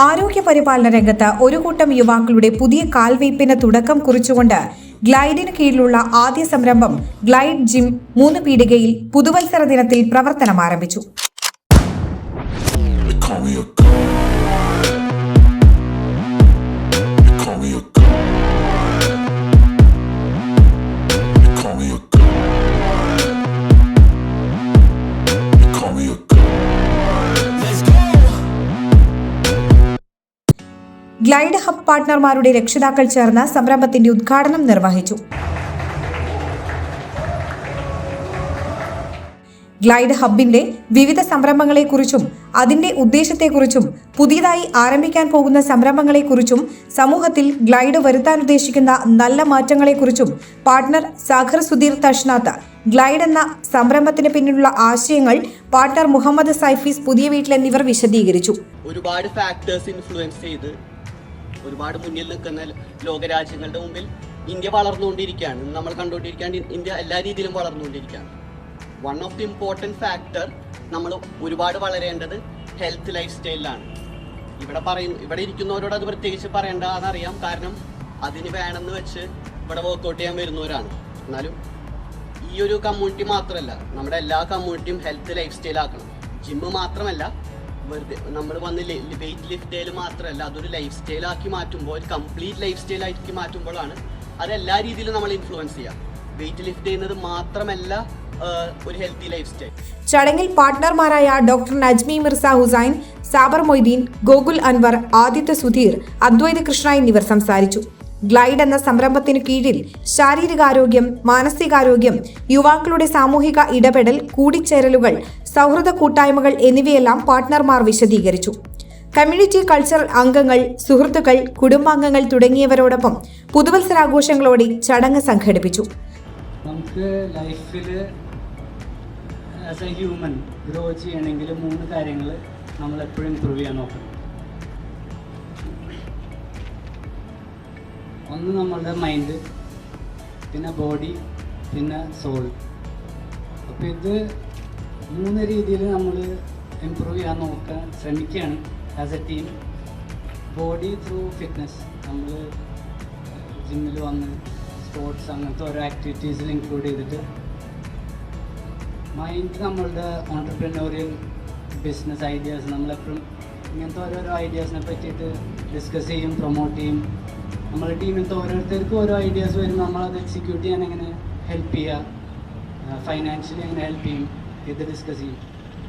ആരോഗ്യ പരിപാലന രംഗത്ത് ഒരു കൂട്ടം യുവാക്കളുടെ പുതിയ കാൽവയ്പിന് തുടക്കം കുറിച്ചുകൊണ്ട് ഗ്ലൈഡിന് കീഴിലുള്ള ആദ്യ സംരംഭം ഗ്ലൈഡ് ജിം മൂന്ന് പീടികയിൽ പുതുവത്സര ദിനത്തിൽ പ്രവർത്തനം ആരംഭിച്ചു ഗ്ലൈഡ് ഹബ് പാർട്ട്ണർമാരുടെ രക്ഷിതാക്കൾ ചേർന്ന സംരംഭത്തിന്റെ ഉദ്ഘാടനം നിർവഹിച്ചു. ഗ്ലൈഡ് ഹബിന്റെ വിവിധ സംരംഭങ്ങളെക്കുറിച്ചും അതിന്റെ ഉദ്ദേശത്തെക്കുറിച്ചും പുതിയതായി ആരംഭിക്കാൻ പോകുന്ന സംരംഭങ്ങളെക്കുറിച്ചും സമൂഹത്തിൽ ഗ്ലൈഡ് വരുത്താൻ ഉദ്ദേശിക്കുന്ന നല്ല മാറ്റങ്ങളെക്കുറിച്ചും പാർട്ട്ണർ സാഗർ സുധീർ തഷ്നാത്ത് ഗ്ലൈഡ് എന്ന സംരംഭത്തിന് പിന്നിലുള്ള ആശയങ്ങൾ പാർട്ട്ണർ മുഹമ്മദ് സൈഫീസ് പുതിയ വീട്ടിൽ എന്നിവർ വിശദീകരിച്ചു. ഒരുപാട് ഫാക്ടേഴ്സ് ഇൻഫ്ലുവൻസ് ചെയ്ത് ഒരുപാട് മുന്നിൽ നിൽക്കുന്ന ലോകരാജ്യങ്ങളുടെ മുമ്പിൽ ഇന്ത്യ വളർന്നുകൊണ്ടിരിക്കുകയാണ്. നമ്മൾ കണ്ടുകൊണ്ടിരിക്കുകയാണ് ഇന്ത്യ എല്ലാ രീതിയിലും വളർന്നുകൊണ്ടിരിക്കുകയാണ്. One of the important factor നമ്മൾ ഒരുപാട് വളരേണ്ടത് ഹെൽത്ത് ലൈഫ് സ്റ്റൈലിലാണ് ഇവിടെ പറയും ഇവിടെ ഇരിക്കുന്നവരോട് അത് പ്രത്യേകിച്ച് പറയേണ്ടതെന്നറിയാം കാരണം അതിന് വേണമെന്ന് വെച്ച് ഇവിടെ വർക്കൗട്ട് ചെയ്യാൻ വരുന്നവരാണ്. എന്നാലും ഈ ഒരു കമ്മ്യൂണിറ്റി മാത്രമല്ല നമ്മുടെ എല്ലാ കമ്മ്യൂണിറ്റിയും ഹെൽത്ത് ലൈഫ് സ്റ്റൈൽ ആക്കണം. ജിമ്മ് മാത്രമല്ല വെറുതെ നമ്മൾ വന്ന് വെയിറ്റ് ലിഫ്റ്റ് ചെയ്യൽ മാത്രമല്ല അതൊരു ലൈഫ് സ്റ്റൈൽ ആക്കി മാറ്റുമ്പോൾ ഒരു കംപ്ലീറ്റ് ലൈഫ് സ്റ്റൈൽ ആക്കി മാറ്റുമ്പോഴാണ് അത് എല്ലാ രീതിയിലും നമ്മൾ ഇൻഫ്ലുവൻസ് ചെയ്യാം വെയിറ്റ് ലിഫ്റ്റ് ചെയ്യുന്നത് മാത്രമല്ല ഒരു ഹെൽത്തി ലൈഫ് സ്റ്റൈൽ ചടങ്ങിൽ പാർട്ട്ണർമാരായ ഡോക്ടർ നജ്മി മിർസ ഹുസൈൻ സാബർ മൊയ്തീൻ ഗോകുൽ അൻവർ ആദിത്യ സുധീർ അദ്വൈത കൃഷ്ണ എന്നിവർ സംസാരിച്ചു. ഗ്ലൈഡ് എന്ന സംരംഭത്തിനു കീഴിൽ ശാരീരികാരോഗ്യം മാനസികാരോഗ്യം യുവാക്കളുടെ സാമൂഹിക ഇടപെടൽ കൂടിച്ചേരലുകൾ സൗഹൃദ കൂട്ടായ്മകൾ എന്നിവയെല്ലാം പാർട്ട്ണർമാർ വിശദീകരിച്ചു. കമ്മ്യൂണിറ്റി കൾച്ചറൽ അംഗങ്ങൾ സുഹൃത്തുക്കൾ കുടുംബാംഗങ്ങൾ തുടങ്ങിയവരോടൊപ്പം പുതുവത്സരാഘോഷങ്ങളോടെ ചടങ്ങ് സംഘടിപ്പിച്ചു. നമുക്ക് ഹ്യൂമൻ ഗ്രോ ചെയ്യണമെങ്കിൽ മൂന്ന് കാര്യങ്ങൾ നമ്മൾ എപ്പോഴും ഇമ്പ്രൂവ് ചെയ്യാൻ നോക്കണം. ഒന്ന് നമ്മളുടെ മൈൻഡ് പിന്നെ ബോഡി പിന്നെ സോൾ അപ്പോൾ ഇത് മൂന്ന് രീതിയിൽ നമ്മൾ ഇമ്പ്രൂവ് ചെയ്യാൻ നോക്കാൻ ശ്രമിക്കുകയാണ് as a team body through fitness നമ്മൾ ജിമ്മിൽ വന്ന് സ്പോർട്സ് അങ്ങനത്തെ ഓരോ ആക്ടിവിറ്റീസിൽ ഇൻക്ലൂഡ് ചെയ്തിട്ട് മൈൻഡ് നമ്മളുടെ ഓണ്ടർപ്രനോറിയൽ ബിസിനസ് ഐഡിയാസ് നമ്മളെപ്പോഴും ഇങ്ങനത്തെ ഓരോരോ ഐഡിയാസിനെ പറ്റിയിട്ട് ഡിസ്കസ് ചെയ്യും പ്രൊമോട്ട് ചെയ്യും. നമ്മുടെ ടീമിലത്തെ ഓരോരുത്തർക്കും ഓരോ ഐഡിയാസ് വരും നമ്മളത് എക്സിക്യൂട്ട് ചെയ്യാൻ എങ്ങനെ ഹെൽപ്പ് ചെയ്യുക ഫൈനാൻഷ്യലി എങ്ങനെ ഹെൽപ്പ് ചെയ്യും? ഇത് ഡിസ്കസ് ചെയ്യും.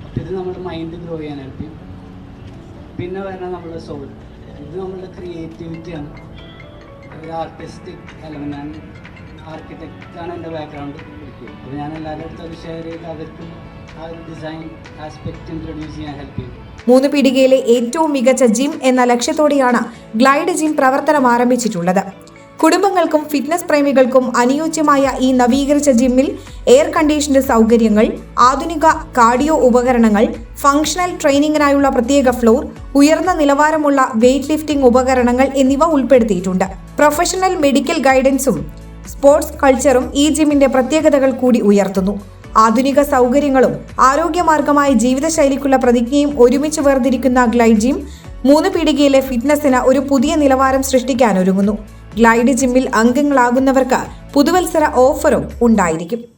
അപ്പോൾ ഇത് നമ്മുടെ മൈൻഡ് ഗ്രോ ചെയ്യാൻ ഹെൽപ്പ് ചെയ്യും. പിന്നെ വരണം നമ്മുടെ സോൾ ഇത് നമ്മളുടെ ക്രിയേറ്റിവിറ്റിയാണ് ഒരു ആർട്ടിസ്റ്റിക് അല്ലെങ്കിൽ ഞാൻ ആർക്കിടെക്റ്റാണ് എന്റെ ബാക്ക്ഗ്രൗണ്ട് അപ്പോൾ ഞാൻ എല്ലാവരുടെ അടുത്തും ഷെയർ ചെയ്ത് അവർക്കും ഡിസൈൻ ആസ്പെക്റ്റ് മൂന്ന് പീടികയിലെ ഏറ്റവും മികച്ച ജിം എന്ന ലക്ഷ്യത്തോടെയാണ് ഗ്ലൈഡ് ജിം പ്രവർത്തനം ആരംഭിച്ചിട്ടുള്ളത്. കുടുംബങ്ങൾക്കും ഫിറ്റ്നസ് പ്രേമികൾക്കും അനുയോജ്യമായ ഈ നവീകരിച്ച ജിമ്മിൽ എയർ കണ്ടീഷൻഡ് സൗകര്യങ്ങൾ ആധുനിക കാർഡിയോ ഉപകരണങ്ങൾ ഫങ്ഷണൽ ട്രെയിനിങ്ങിനായുള്ള പ്രത്യേക ഫ്ലോർ ഉയർന്ന നിലവാരമുള്ള വെയ്റ്റ് ലിഫ്റ്റിംഗ് ഉപകരണങ്ങൾ എന്നിവ ഉൾപ്പെടുത്തിയിട്ടുണ്ട്. പ്രൊഫഷണൽ മെഡിക്കൽ ഗൈഡൻസും സ്പോർട്സ് കൾച്ചറും ഈ ജിമ്മിന്റെ പ്രത്യേകതകൾ കൂടി ഉയർത്തുന്നു. ആധുനിക സൗകര്യങ്ങളും ആരോഗ്യമാർഗമായ ജീവിതശൈലിക്കുള്ള പ്രതിജ്ഞയും ഒരുമിച്ച് വേർതിരിക്കുന്ന ഗ്ലൈഡ് ജിം മൂന്ന് പീടികയിലെ ഫിറ്റ്നസിന് ഒരു പുതിയ നിലവാരം സൃഷ്ടിക്കാൻ ഒരുങ്ങുന്നു ഗ്ലൈഡ് ജിമ്മിൽ അംഗങ്ങളാകുന്നവർക്ക് പുതുവത്സര ഓഫറും ഉണ്ടായിരിക്കും.